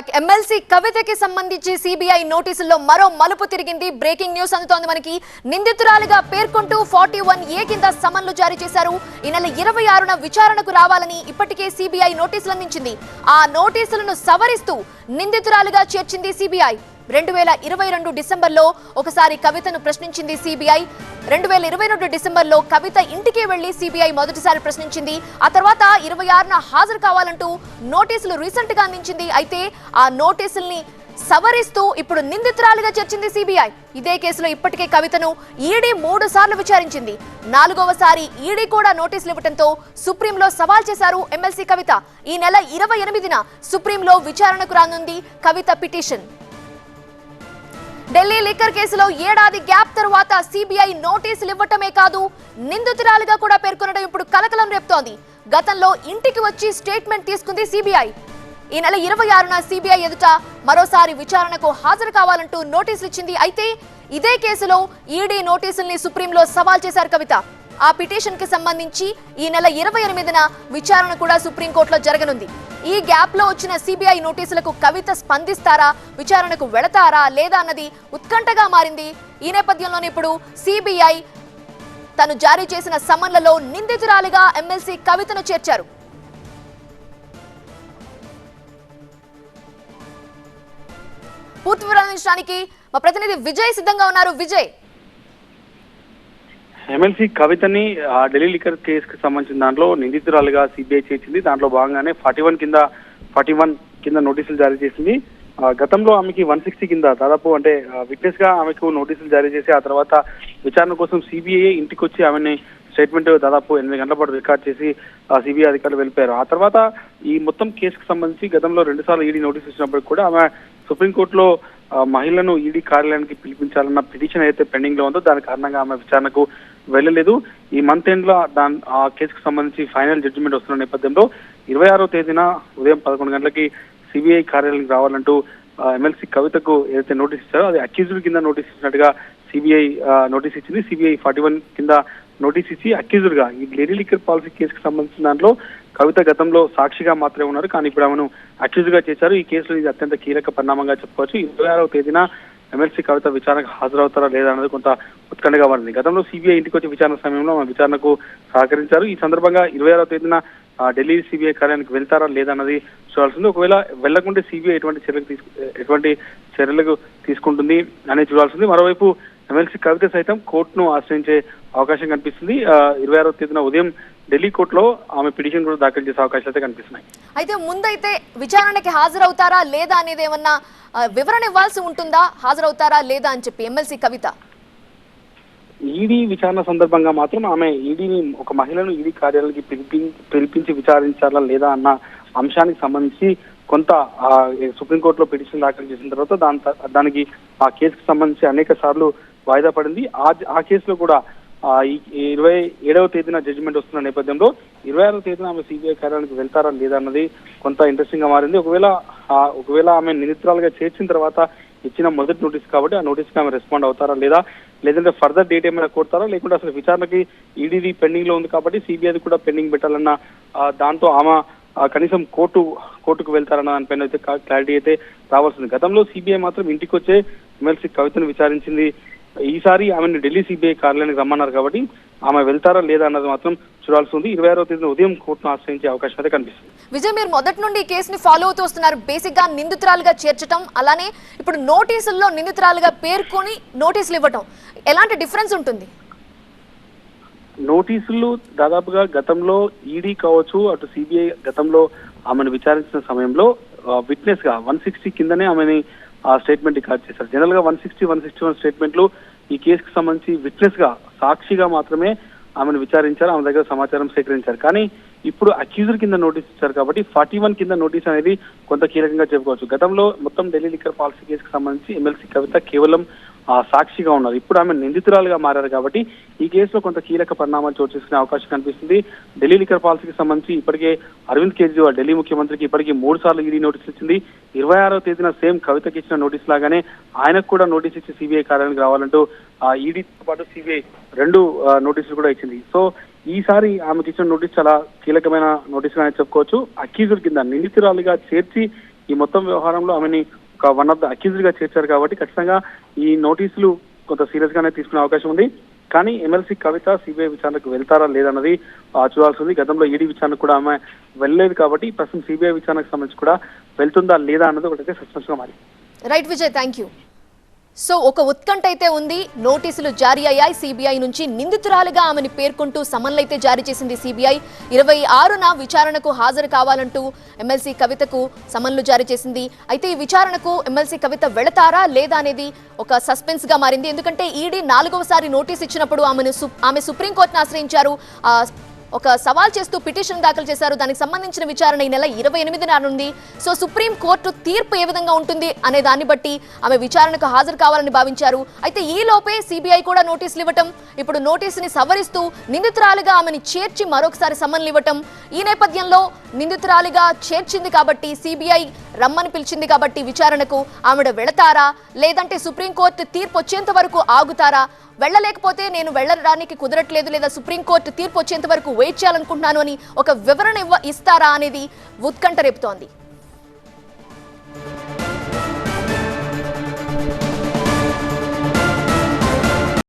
Back MLC కవితకి సంబంధించి CBI నోటీసుల్లో మరో మలుపు తిరిగింది. బ్రేకింగ్ న్యూస్ అందుతోంది మనకి. నిందితురాలుగా పేర్కొంటూ ఫార్టీ వన్ ఏ కింద సమన్లు జారీ చేశారు. ఈ నెల ఇరవై ఆరున విచారణకు రావాలని ఇప్పటికే సిబిఐ నోటీసులు అందించింది ఆ నోటీసులను సవరిస్తూ నిందితురాలుగా చేర్చింది సిబిఐ రెండు వేల ఇరవై రెండు డిసెంబర్లో ఒకసారి కవితను ప్రశ్నించింది సిబిఐ రెండు వేల ఇరవై రెండు డిసెంబర్లో కవిత ఇంటికి వెళ్ళి సిబిఐ మొదటిసారి ప్రశ్నించింది. ఆ తర్వాత ఇరవై ఆరున హాజరు కావాలంటూ నోటీసులు రీసెంట్గా అందించింది. అయితే ఆ నోటీసుల్ని సవరిస్తూ ఇప్పుడు నిందితురాలిగా చేర్చింది సిబిఐ ఇదే కేసులో ఇప్పటికే కవితను ఈడీ మూడు సార్లు విచారించింది. నాలుగవసారి ఈడీ కూడా నోటీసులు ఇవ్వడంతో సుప్రీంలో సవాల్ చేశారు ఎమ్మెల్సీ కవిత. ఈ నెల ఇరవై ఎనిమిదిన సుప్రీంలో విచారణకు రానుంది కవిత పిటిషన్. ఢిల్లీ లిక్కర్ కేసులో ఏడాది గ్యాప్ తరువాత సిబిఐ నోటీసులు ఇవ్వటమే కాదు నిందితురాలుగా కూడా పేర్కొనడం ఇప్పుడు కలకలం రేపుతోంది. గతంలో ఇంటికి వచ్చి స్టేట్మెంట్ తీసుకుంది సిబిఐ. ఈ నెల ఇరవై ఆరున సిబిఐ ఎదుట మరోసారి విచారణకు హాజరు కావాలంటూ నోటీసులు ఇచ్చింది. అయితే ఇదే కేసులో ఈడీ నోటీసుల్ని సుప్రీంలో సవాల్ చేశారు కవిత. ఆ పిటిషన్కి సంబంధించి ఈ నెల ఇరవై ఎనిమిదిన విచారణ కూడా సుప్రీంకోర్టులో జరగనుంది. ఈ గ్యాప్లో వచ్చిన సిబిఐ నోటీసులకు కవిత స్పందిస్తారా? విచారణకు వెళతారా? లేదా అన్నది ఉత్కంఠగా మారింది. ఈ నేపథ్యంలోనే ఇప్పుడు సిబిఐ తను జారీ చేసిన సమన్లలో నిందితురాలిగా ఎమ్మెల్సీ కవితను చేర్చారు. పూర్తి వివరాలు మా ప్రతినిధి విజయ్ సిద్ధంగా ఉన్నారు. విజయ్. ఎమ్మెల్సీ కవితని ఢిల్లీ లిక్కర్ కేసుకు సంబంధించిన దాంట్లో నిందితురాలుగా సిబిఐ చేర్చింది. దాంట్లో భాగంగానే ఫార్టీ వన్ కింద ఫార్టీ వన్ కింద నోటీసులు జారీ చేసింది. ఆ, గతంలో ఆమెకి వన్ సిక్స్టీ కింద దాదాపు అంటే విట్నెస్గా ఆమెకు నోటీసులు జారీ చేసి ఆ తర్వాత విచారణ కోసం సిబిఐ ఇంటికి వచ్చి ఆమెని స్టేట్మెంట్ దాదాపు ఎనిమిది గంటల పాటు రికార్డ్ చేసి సిబిఐ అధికారులు వెళ్ళిపోయారు. ఆ తర్వాత ఈ మొత్తం కేసుకు సంబంధించి గతంలో రెండుసార్లు ఈడీ నోటీస్ ఇచ్చినప్పటికి కూడా ఆమె సుప్రీంకోర్టులో మహిళను ఈడీ కార్యాలయానికి పిలిపించాలన్న పిటిషన్ అయితే పెండింగ్లో ఉందో దాని కారణంగా ఆమె విచారణకు వెళ్ళలేదు. ఈ మంత్ ఎండ్లో దాని ఆ కేసుకు సంబంధించి ఫైనల్ జడ్జిమెంట్ వస్తున్న నేపథ్యంలో ఇరవై ఆరో తేదీన ఉదయం పదకొండు గంటలకి సిబిఐ కార్యాలయానికి రావాలంటూ ఎమ్మెల్సీ కవితకు ఏదైతే నోటీస్ ఇచ్చారో అది అక్యూజ్డ్ కింద నోటీస్ ఇచ్చినట్టుగా సిబిఐ నోటీస్ ఇచ్చింది. సిబిఐ ఫార్టీ వన్ కింద నోటీస్ ఇచ్చి అక్యూజ్డ్గా ఈ లేడీ లిక్కర్ పాలసీ కేసుకు సంబంధించిన దాంట్లో కవిత గతంలో సాక్షిగా మాత్రమే ఉన్నారు. కానీ ఇప్పుడు ఆమెను అక్యూజ్గా చేశారు. ఈ కేసులో ఇది అత్యంత కీలక పరిణామంగా చెప్పుకోవచ్చు. ఇరవై ఆరవ తేదీన ఎమ్మెల్సీ కవిత విచారణకు హాజరవుతారా లేదా అన్నది కొంత ఉత్కంఠగా మారింది. గతంలో సిబిఐ ఇంటికి వచ్చి విచారణ సమయంలో ఆమె విచారణకు సహకరించారు. ఈ సందర్భంగా ఇరవై ఆరవ తేదీన ఢిల్లీ సిబిఐ కార్యాలయానికి వెళ్తారా లేదా అన్నది చూడాల్సింది. ఒకవేళ వెళ్ళకుంటే సిబిఐ ఎటువంటి చర్యలు తీసుకు ఎటువంటి చర్యలకు తీసుకుంటుంది అనేది చూడాల్సింది. మరోవైపు ఎమ్మెల్సీ కవిత సైతం కోర్టును ఆశ్రయించే అవకాశం కనిపిస్తుంది. ఇరవై ఆరవ తేదీన ఉదయం ఢిల్లీ కోర్టులో ఆమె పిటిషన్ కూడా దాఖలు చేసే అవకాశాలు అయితే కనిపిస్తున్నాయి. అయితే ముందైతే విచారణకి హాజరవుతారా లేదా అనేది ఏమన్నా వివరణ ఇవ్వాల్సి ఉంటుందా? హాజరవుతారా లేదా అని చెప్పి ఎమ్మెల్సీ కవిత. ఈడీ విచారణ సందర్భంగా మాత్రం ఆమె ఈడీని ఒక మహిళను ఈడీ కార్యాలయానికి పిలిపి పిలిపించి విచారించాలా లేదా అన్న అంశానికి సంబంధించి కొంత సుప్రీంకోర్టులో పిటిషన్ దాఖలు చేసిన తర్వాత దాని దానికి ఆ కేసుకు సంబంధించి అనేక సార్లు వాయిదా పడింది. ఆ ఆ కేసులో కూడా ఇరవై ఏడవ తేదీన జడ్జిమెంట్ వస్తున్న నేపథ్యంలో ఇరవై ఆరవ తేదీన ఆమె సిబిఐ కార్యాలయానికి వెళ్తారా లేదా అన్నది కొంత ఇంట్రెస్టింగ్గా మారింది. ఒకవేళ ఒకవేళ ఆమె నిందితురాలుగా చేర్చిన తర్వాత ఇచ్చిన మొదటి నోటీస్ కాబట్టి ఆ నోటీస్కి ఆమె రెస్పాండ్ అవుతారా లేదా లేదంటే ఫర్దర్ డేట్ ఏమైనా కోరుతారా? లేకుంటే అసలు విచారణకి ఈడీది పెండింగ్లో ఉంది కాబట్టి సిబిఐది కూడా పెండింగ్ పెట్టాలన్న దాంతో ఆమె కనీసం కోర్టు కోర్టుకు వెళ్తారన్న దానిపైన అయితే క్లారిటీ అయితే రావాల్సింది. గతంలో సిబిఐ మాత్రం ఇంటికి వచ్చే ఎమ్మెల్సీ కవితను విచారించింది. ఈసారి ఆమెను ఢిల్లీ సిబిఐ కార్యాలయానికి రమ్మన్నారు కాబట్టి ఆమె వెళ్తారా లేదా అన్నది మాత్రం చూడాల్సి ఉంది. ఇరవై ఆరో తేదీన ఉదయం కోర్టును ఆశ్రయించే అవకాశం అయితే కనిపిస్తుంది. విజయ్ మీరు మొదటి నుండి ఈ కేసుని ఫాలో అవుతూ వస్తున్నారు. బేసిక్గా నిందితురాలుగా చేర్చడం అలానే ఇప్పుడు నోటీసుల్లో నిందితురాలుగా పేర్కొని నోటీసులు ఇవ్వటం ఎలాంటి డిఫరెన్స్ ఉంటుంది? నోటీసులు దాదాపుగా గతంలో ఈడీ కావచ్చు అటు సిబిఐ గతంలో ఆమెను విచారించిన సమయంలో విట్నెస్గా వన్ సిక్స్టీ కిందనే ఆమెని ఆ స్టేట్మెంట్ రికార్డ్ చేశారు. జనరల్గా one sixty one sixty one స్టేట్మెంట్లు ఈ కేసుకు సంబంధించి విట్నెస్గా సాక్షిగా మాత్రమే ఆమెను విచారించారు ఆమె దగ్గర సమాచారం సేకరించారు. కానీ ఇప్పుడు అక్యూజర్ కింద నోటీస్ ఇచ్చారు కాబట్టి ఫార్టీ వన్ కింద నోటీస్ అనేది కొంత కీలకంగా చెప్పుకోవచ్చు. గతంలో మొత్తం ఢిల్లీ లిక్కర్ పాలసీ కేసుకు సంబంధించి ఎమ్మెల్సీ కవిత కేవలం సాక్షిగా ఉన్నారు ఇప్పుడు ఆమె నిందితురాలుగా మారారు కాబట్టి ఈ కేసులో కొంత కీలక పరిణామాలు చోటు చేసుకునే అవకాశం కనిపిస్తుంది. ఢిల్లీ లిఖర్ పాలసీకి సంబంధించి ఇప్పటికే అరవింద్ కేజ్రీవాల్ ఢిల్లీ ముఖ్యమంత్రికి ఇప్పటికే మూడు సార్లు ఈడీ నోటీసులు ఇచ్చింది. ఇరవై ఆరో తేదీన సేమ్ కవితకి ఇచ్చిన నోటీస్ లాగానే ఆయనకు కూడా నోటీస్ ఇచ్చి సిబిఐ కార్యాలయానికి రావాలంటూ ఆ ఈడీతో పాటు సిబిఐ రెండు నోటీసులు కూడా ఇచ్చింది. సో ఈసారి ఆమెకి ఇచ్చిన నోటీస్ చాలా కీలకమైన నోటీస్ అని చెప్పుకోవచ్చు. అక్యూజర్ కింద నిందితురాలుగా చేర్చి ఈ మొత్తం వ్యవహారంలో ఆమెని ఒక వన్ ఆఫ్ ద అక్యూజ్డ్గా చేర్చారు కాబట్టి ఖచ్చితంగా ఈ నోటీసులు కొంత సీరియస్ గానే తీసుకునే అవకాశం ఉంది. కానీ ఎమ్మెల్సీ కవిత సిబిఐ విచారణకు వెళ్తారా లేదన్నది ఆ, గతంలో ఈడీ విచారణకు కూడా ఆమె వెళ్ళలేదు కాబట్టి ప్రస్తుతం సిబిఐ విచారణకు సంబంధించి కూడా వెళ్తుందా లేదా అన్నది ఒకటైతే సస్పెన్స్గా మారింది. Right Vijay thank you so ఒక ఉత్కంఠ అయితే ఉంది. నోటీసులు జారీ అయ్యాయి. సిబిఐ నుంచి నిందితురాలుగా ఆమెను పేర్కొంటూ సమన్లు అయితే జారీ చేసింది సిబిఐ. ఇరవై ఆరున విచారణకు హాజరు కావాలంటూ ఎమ్మెల్సీ కవితకు సమన్లు జారీ చేసింది. అయితే ఈ విచారణకు ఎమ్మెల్సీ కవిత వెళతారా లేదా అనేది ఒక సస్పెన్స్గా మారింది. ఎందుకంటే ఈడీ నాలుగవసారి నోటీస్ ఇచ్చినప్పుడు ఆమెను సు- ఆమె సుప్రీంకోర్టును ఆశ్రయించారు. ఒక సవాల్ చేస్తూ పిటిషన్ దాఖలు చేశారు. దానికి సంబంధించిన విచారణ ఈ నెల ఇరవై ఎనిమిది నానుంది సో సుప్రీం కోర్టు తీర్పు ఏ విధంగా ఉంటుంది అనే దాన్ని బట్టి ఆమె విచారణకు హాజరు కావాలని భావించారు. అయితే ఈ లోపే సిబిఐ కూడా నోటీసులు ఇవ్వటం ఇప్పుడు నోటీసుని సవరిస్తూ నిందితురాలుగా ఆమెని చేర్చి మరొకసారి సమ్మన్లు ఇవ్వటం ఈ నేపథ్యంలో నిందితురాలిగా చేర్చింది కాబట్టి సిబిఐ రమ్మని పిలిచింది కాబట్టి విచారణకు ఆమెడ వెళతారా? లేదంటే సుప్రీంకోర్టు తీర్పు వచ్చేంత వరకు ఆగుతారా? వెళ్ళలేకపోతే నేను వెళ్ళడానికి కుదరట్లేదు లేదా సుప్రీంకోర్టు తీర్పు వచ్చేంత వరకు వెయిట్ చేయాలనుకుంటున్నాను అని ఒక వివరణ ఇవ్వ ఇస్తారా అనేది ఉత్కంఠ రేపుతోంది.